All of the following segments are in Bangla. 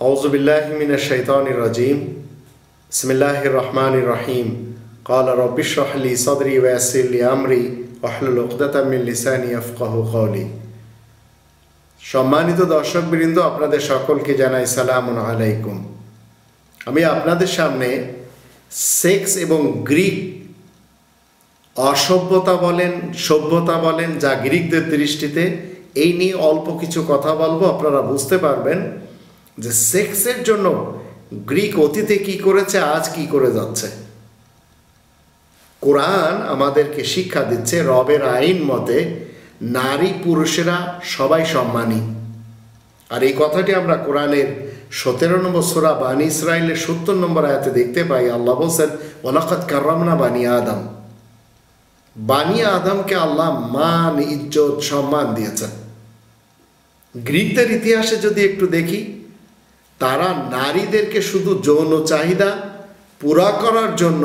أعوذ بالله من الشيطان الرجيم بسم الله الرحمن الرحيم قال رب اشرح لي صدري ويسر لي أمري واحلل عقدة من لساني يفقه قولي সম্মানিত দর্শকবৃন্দ আপনাদের সকলকে জানাই সালাম আলাইকুম আমি আপনাদের সামনে সেক্স এবং গ্রিক অসভ্যতা বলেন সভ্যতা বলেন যা গ্রিকদের দৃষ্টিতে এই নিয়ে অল্প কিছু কথা বলবো আপনারা বুঝতে পারবেন যে সেক্সের জন্য গ্রিক অতীতে কি করেছে, আজ কি করে যাচ্ছে? কোরআন আমাদেরকে শিক্ষা দিচ্ছে রবের আইন মতে নারী পুরুষেরা সবাই সম্মানী। আর এই কথাটি আমরা কোরআনের সতেরো নম্বর সোরা বানী ইসরায়েলের সত্তর নম্বর আয়াতে দেখতে পাই। আল্লাহ বলছেন ওলাকাত কার্রামনা বানি আদম। বানি আদমকে আল্লাহ মান, ইজ্জত, সম্মান দিয়েছেন। গ্রিকদের ইতিহাসে যদি একটু দেখি তারা নারীদেরকে শুধু যৌন চাহিদা পুরা করার জন্য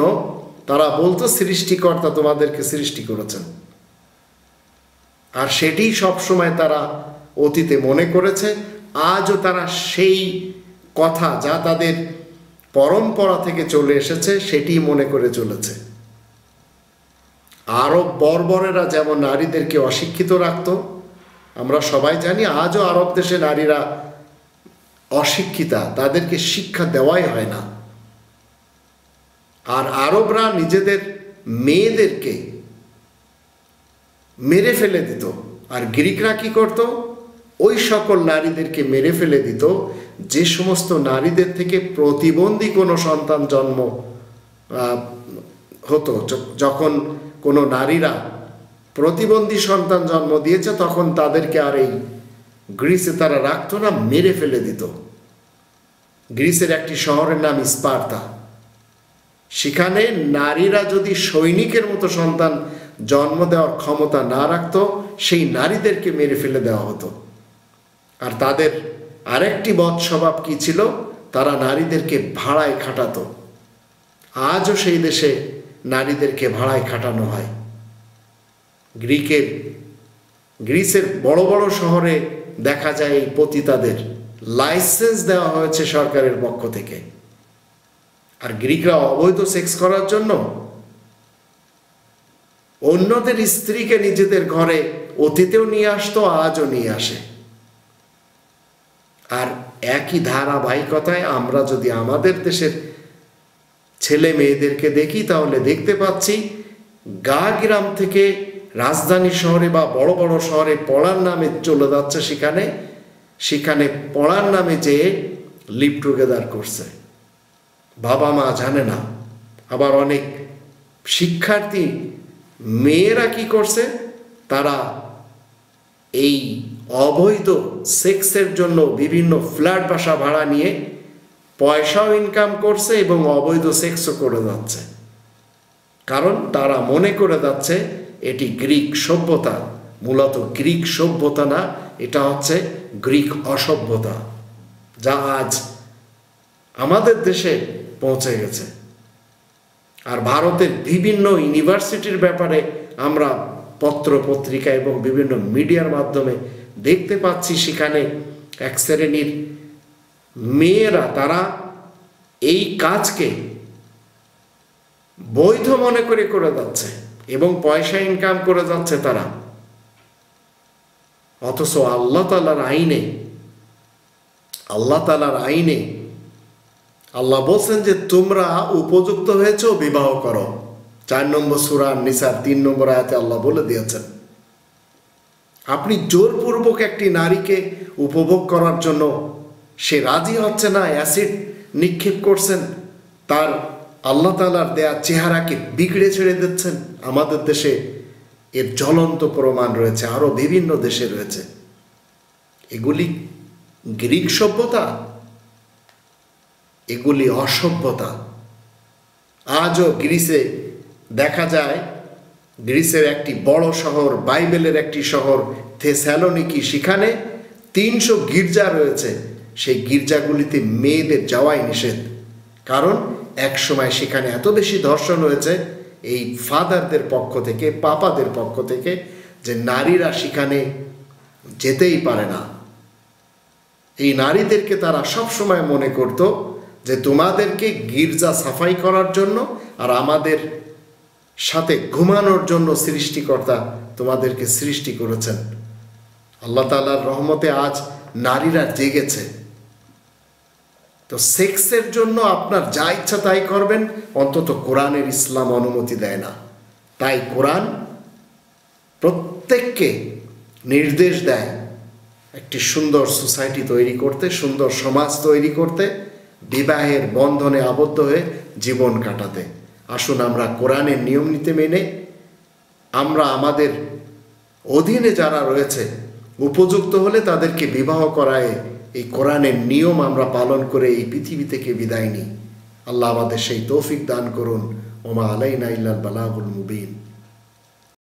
তারা বলতো সৃষ্টিকর্তা তোমাদেরকে সৃষ্টি করেছেন। আর সেটি সবসময় তারা অতীতে মনে করেছে, আজও তারা সেই কথা যা তাদের পরম্পরা থেকে চলে এসেছে, সেটি মনে করে চলেছে। আরব বর্বরেরা যেমন নারীদেরকে অশিক্ষিত রাখত, আমরা সবাই জানি আজও আরব দেশে নারীরা অশিক্ষিতা, তাদেরকে শিক্ষা দেওয়াই হয় না। আর আরবরা নিজেদের মেয়েদেরকে মেরে ফেলে দিত। আর গ্রিকরা কি করত? ওই সকল নারীদেরকে মেরে ফেলে দিত, যে সমস্ত নারীদের থেকে প্রতিবন্ধী কোনো সন্তান জন্ম হতো। যখন কোনো নারীরা প্রতিবন্ধী সন্তান জন্ম দিয়েছে, তখন তাদেরকে আর এই গ্রিসে তারা রাখতো না, মেরে ফেলে দিত। গ্রিসের একটি শহরের নাম স্পার্তা। সেখানে নারীরা যদি সৈনিকের মতো সন্তান জন্ম দেওয়ার ক্ষমতা না রাখত, সেই নারীদেরকে মেরে ফেলে দেওয়া হতো। আর তাদের আরেকটি বধ স্বভাব কি ছিল? তারা নারীদেরকে ভাড়ায় খাটাতো। আজও সেই দেশে নারীদেরকে ভাড়ায় খাটানো হয়। গ্রিকের, গ্রিসের বড় বড় শহরে দেখা যায় এই পতিতাদের লাইসেন্স দেওয়া হয়েছে সরকারের পক্ষ থেকে। আর গ্রিকরা অবৈধ সেক্স করার জন্য অন্যদের স্ত্রীকে নিজেদের ঘরে অতীতেও নিয়ে আসতো, আজও নিয়ে আসে। আর একই ধারাবাহিকতায় আমরা যদি আমাদের দেশের ছেলে মেয়েদেরকে দেখি, তাহলে দেখতে পাচ্ছি গা গ্রাম থেকে রাজধানী শহরে বা বড় বড় শহরে পড়ার নামে চলে যাচ্ছে সেখানে সেখানে পড়ার নামে যেয়ে লিভ টুগেদার করছে। বাবা মা জানে না। আবার অনেক শিক্ষার্থী মেয়েরা কি করছে? তারা এই অবৈধ সেক্সের জন্য বিভিন্ন ফ্ল্যাট বাসা ভাড়া নিয়ে পয়সাও ইনকাম করছে এবং অবৈধ সেক্সও করে যাচ্ছে। কারণ তারা মনে করে যাচ্ছে এটি গ্রিক সভ্যতা, মূলত গ্রিক সভ্যতা না, এটা হচ্ছে গ্রিক অসভ্যতা, যা আজ আমাদের দেশে পৌঁছে গেছে। আর ভারতের বিভিন্ন ইউনিভার্সিটির ব্যাপারে আমরা পত্র পত্রিকা এবং বিভিন্ন মিডিয়ার মাধ্যমে দেখতে পাচ্ছি, সেখানে এক শ্রেণির মেয়েরা, তারা এই কাজকে বৈধ মনে করে করে যাচ্ছে। এবং পয়সা ইনকাম করে যাচ্ছে তারা। অথচ আল্লাহ তালার আইনে, আল্লাহ তালার আইনে আল্লাহ বলছেন যে, তোমরা উপযুক্ত হয়েছ, বিবাহ করো। চার নম্বর সুরান নিসার তিন নম্বর আয়াতে আল্লাহ বলে দিয়েছেন, আপনি জোরপূর্বক একটি নারীকে উপভোগ করার জন্য সে রাজি হচ্ছে না, অ্যাসিড নিক্ষেপ করছেন, তার আল্লাহ তালার দেয়া চেহারাকে বিগড়ে ছেড়ে দিচ্ছেন। আমাদের দেশে এর জ্বলন্ত প্রমাণ রয়েছে আরও বিভিন্ন দেশে রয়েছে। এগুলি গ্রিক সভ্যতা, এগুলি অসভ্যতা। আজও গ্রিসে দেখা যায়, গ্রিসের একটি বড় শহর, বাইবেলের একটি শহর থেস্যালোনিকি সেখানে তিনশো গির্জা রয়েছে। সেই গির্জাগুলিতে মেয়েদের যাওয়াই নিষেধ। কারণ এক সময় সেখানে এত বেশি ধর্ষণ হয়েছে, এই ফাদারদের পক্ষ থেকে, পাপাদের পক্ষ থেকে, যে নারীরা সেখানে যেতেই পারে না। এই নারীদেরকে তারা সবসময় মনে করত যে তোমাদেরকে গির্জা সাফাই করার জন্য আর আমাদের সাথে ঘুমানোর জন্য সৃষ্টিকর্তা তোমাদেরকে সৃষ্টি করেছেন। আল্লাহ তালার রহমতে আজ নারীরা জেগেছে। তো সেক্সের জন্য আপনার যা ইচ্ছা তাই করবেন, অন্তত কোরআনের ইসলাম অনুমতি দেয় না। তাই কোরআন প্রত্যেককে নির্দেশ দেয় একটি সুন্দর সোসাইটি তৈরি করতে, সুন্দর সমাজ তৈরি করতে, বিবাহের বন্ধনে আবদ্ধ হয়ে জীবন কাটাতে। আসুন আমরা কোরআনের নিয়ম নীতি মেনে, আমরা আমাদের অধীনে যারা রয়েছে, উপযুক্ত হলে তাদেরকে বিবাহ করায় এই কোরআনের নিয়ম আমরা পালন করে এই পৃথিবী থেকে বিদায় নিই। আল্লাহ আমাদের সেই তৌফিক দান করুন। ওমা আলাইনা ইল্লাল বালাগুল মুবিন।